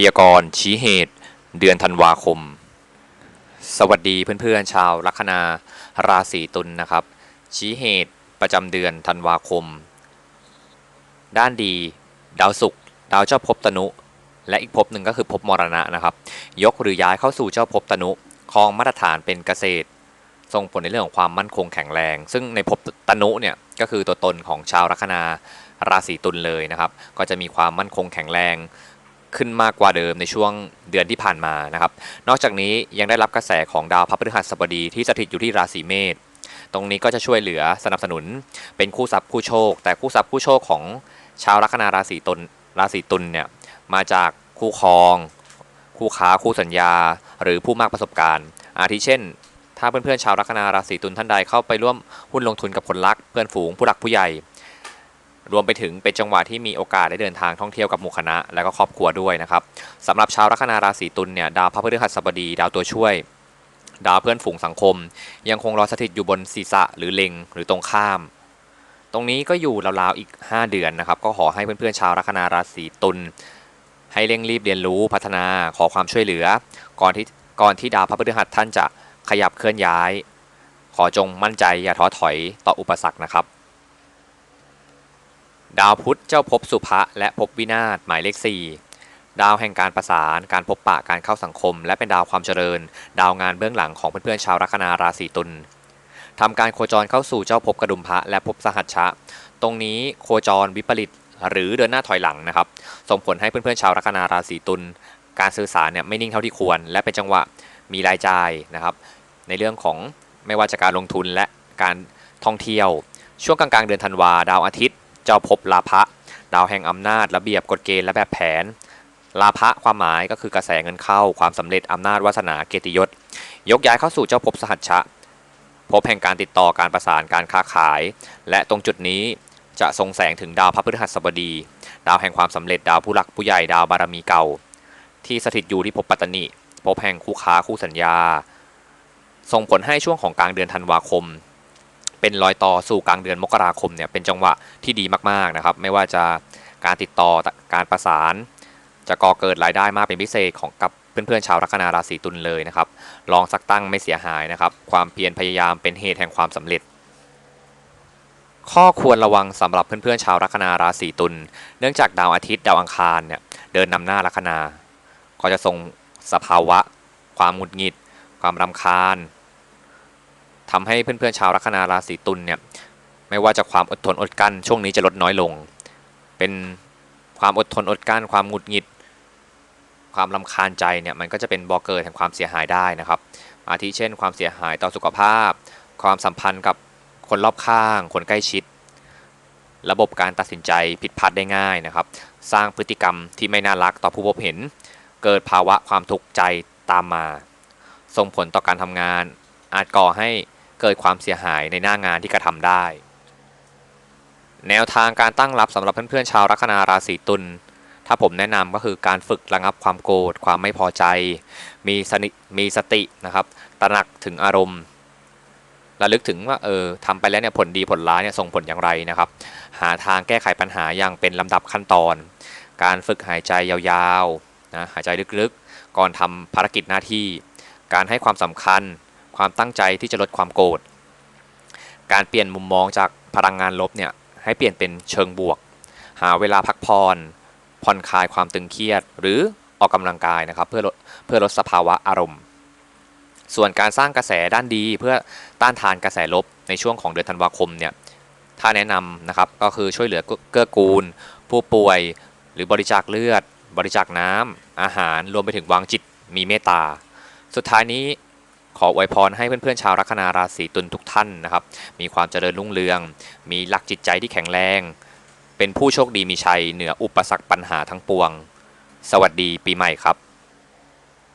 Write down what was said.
พยากรณ์ชี้เหตุ เดือนธันวาคม สวัสดีเพื่อนๆชาวลัคนาราศีตุลนะครับ ชี้เหตุประจำเดือนธันวาคม ด้านดี ดาวศุกร์ดาวเจ้าภพตนุ และอีกภพหนึ่งก็คือภพมรณะนะครับ ยกหรือย้ายเข้าสู่เจ้าภพตนุครองมาตรฐานเป็นเกษตร ส่งผลในเรื่องของความมั่นคงแข็งแรง ซึ่งในภพตนุเนี่ยก็คือตัวตนของชาวลัคนาราศีตุลเลยนะครับ ก็จะมีความมั่นคงแข็งแรง ขึ้นมากกว่าเดิมในช่วงเดือนที่ผ่านมานะครับ นอกจากนี้ยังได้รับกระแสของดาวพระพฤหัสบดีที่สถิตอยู่ที่ราศีเมษ ตรงนี้ก็จะช่วยเหลือสนับสนุนเป็นคู่ทรัพย์คู่โชค แต่คู่ทรัพย์คู่โชคของชาวลัคนาราศีตุลราศีตุลเนี่ยมาจากคู่ครอง คู่ค้าคู่สัญญา หรือผู้มากประสบการณ์ อาทิเช่น ถ้าเพื่อนๆชาวลัคนาราศีตุลท่านใดเข้าไปร่วมหุ้นลงทุนกับคนรักเพื่อนฝูงผู้หลักผู้ใหญ่ รวมไปถึงเป็นจังหวะที่มีโอกาสได้เดินทางท่องเที่ยวกับหมู่คณะ และก็ครอบครัวด้วยนะครับสำหรับชาวลัคนาราศีตุลเนี่ยดาวพระพฤหัสบดีดาวตัวช่วยดาวเพื่อนฝูงสังคม ยังคงรอสถิตอยู่บนศีรษะหรือเล็งหรือตรงข้าม ตรงนี้ก็อยู่ราวๆอีก 5 เดือนนะครับ ก็ขอให้เพื่อนๆชาวลัคนาราศีตุลให้เร่งรีบเรียนรู้พัฒนาขอความช่วยเหลือ ก่อนที่ก่อนที่ดาวพระพฤหัสท่านจะขยับเคลื่อนย้าย ขอจงมั่นใจอย่าท้อถอยต่ออุปสรรคนะครับ ดาวพุธเจ้าภพสุภะและภพวินาศหมายเลข 4 ดาวแห่งการประสาน การพบปะการเข้าสังคม และเป็นดาวความเจริญ ดาวงานเบื้องหลังของเพื่อนๆชาวลัคนาราศีตุลทำการโคจรเข้าสู่เจ้าภพกระดุมพระและภพสหัชชะ ตรงนี้โคจรวิปริตหรือเดินหน้าถอยหลังนะครับ ส่งผลให้เพื่อนๆชาวลัคนาราศีตุลการสื่อสารเนี่ยไม่นิ่งเท่าที่ควร และเป็นจังหวะมีรายจ่ายนะครับ ในเรื่องของไม่ว่าจะการลงทุนและการท่องเที่ยว ช่วงกลางๆเดือนธันวาดาวอาทิตย์ เจ้าภพลาภะดาวแห่งอำนาจระเบียบกฎเกณฑ์และแบบแผน ลาภะความหมายก็คือกระแสเงินเข้าความสำเร็จอำนาจวาสนาเกียรติยศ ยกย้ายเข้าสู่เจ้าภพสหัชชะภพแห่งการติดต่อการประสานการค้าขาย และตรงจุดนี้จะทรงแสงถึงดาวพระพฤหัสบดี ดาวแห่งความสำเร็จดาวผู้หลักผู้ใหญ่ดาวบารมีเก่า ที่สถิตอยู่ที่ภพปัตตนิภพแห่งคู่ค้าคู่สัญญาส่งผลให้ช่วงของกลางเดือนธันวาคม เป็นรอยต่อสู่กลางเดือนมกราคมเนี่ยเป็นจังหวะที่ดีมากๆนะครับ ไม่ว่าจะการติดต่อการประสาน จะก่อเกิดรายได้มากเป็นพิเศษของกับเพื่อนๆชาวลัคนาราศีตุลเลยนะครับ ลองสักตั้งไม่เสียหายนะครับ ความเพียรพยายามเป็นเหตุแห่งความสำเร็จ ข้อควรระวังสำหรับเพื่อนๆชาวลัคนาราศีตุลเนื่องจากดาวอาทิตย์ดาวอังคารเนี่ยเดินนำหน้าลัคนา ก็จะส่งสภาวะ ความหงุดหงิด ความรำคาญ ทำให้เพื่อนๆชาวลัคนาราศีตุลเนี่ยไม่ว่าจะความอดทนอดกั้นช่วงนี้จะลดน้อยลง เป็นความอดทนอดกั้นความหงุดหงิด ความลำคาญใจเนี่ยมันก็จะเป็นบ่อเกิดแห่งความเสียหายได้นะครับ อาทิเช่น ความเสียหายต่อสุขภาพ ความสัมพันธ์กับคนรอบข้าง คนใกล้ชิด ระบบการตัดสินใจผิดพลาดได้ง่ายนะครับ สร้างพฤติกรรมที่ไม่น่ารักต่อผู้พบเห็น เกิดภาวะความทุกข์ใจตามมา ส่งผลต่อการทำงาน อาจก่อให้ เกิดความเสียหายในหน้างานที่กระทำได้ แนวทางการตั้งรับสำหรับเพื่อนๆชาวลัคนาราศีตุลถ้าผมแนะนำก็คือการฝึกระงับความโกรธความไม่พอใจ มีสนิมีสตินะครับตระหนักถึงอารมณ์ระลึกถึงว่าเออทำไปแล้วเนี่ยผลดีผลร้ายเนี่ยส่งผลอย่างไรนะครับ หาทางแก้ไขปัญหาอย่างเป็นลำดับขั้นตอน การฝึกหายใจยาวๆนะหายใจลึกๆ ก่อนทำภารกิจหน้าที่ การให้ความสำคัญ ความตั้งใจที่จะลดความโกรธ การเปลี่ยนมุมมองจากพลังงานลบเนี่ยให้เปลี่ยนเป็นเชิงบวก หาเวลาพักผ่อนผ่อนคลายความตึงเครียด หรือออกกำลังกายนะครับเพื่อลดเพื่อลดสภาวะอารมณ์ ส่วนการสร้างกระแสด้านดีเพื่อต้านทานกระแสลบในช่วงของเดือนธันวาคมเนี่ยถ้าแนะนำนะครับก็คือช่วยเหลือเกื้อกูล ผู้ป่วย หรือบริจาคเลือด บริจาคน้ำอาหารรวมไปถึงวางจิตมีเมตตา สุดท้ายนี้ ขออวยพรให้เพื่อนๆชาวลัคนาราศีตุลทุกท่านนะครับ มีความเจริญรุ่งเรือง มีหลักจิตใจที่แข็งแรง เป็นผู้โชคดีมีชัยเหนืออุปสรรคปัญหาทั้งปวง สวัสดีปีใหม่ครับ